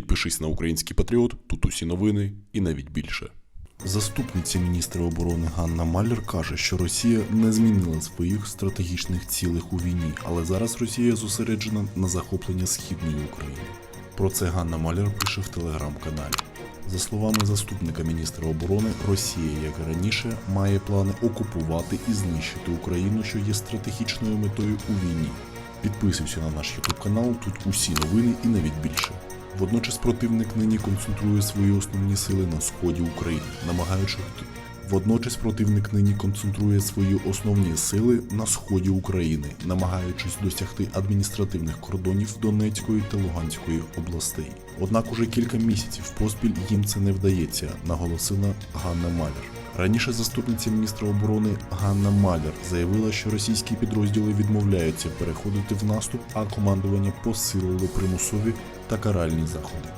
Підпишись на український патріот, тут усі новини і навіть більше. Заступниця міністра оборони Ганна Маллер каже, що Росія не змінила своїх стратегічних цілей у війні, але зараз Росія зосереджена на захопленні східної України. Про це Ганна Маллер пише в телеграм-каналі. За словами заступника міністра оборони, Росія, як і раніше, має плани окупувати і знищити Україну, що є стратегічною метою у війні. Підписуйся на наш YouTube канал, тут усі новини і навіть більше. Водночас противник нині концентрує свої основні сили на сході України, намагаючись Водночас противник нині концентрує свої основні сили на сході України, намагаючись досягти адміністративних кордонів Донецької та Луганської областей. Однак уже кілька місяців поспіль їм це не вдається, наголосила Ганна Малер. Раніше заступниця міністра оборони Ганна Малер заявила, що російські підрозділи відмовляються переходити в наступ, а командування посилило примусові та каральні заходи.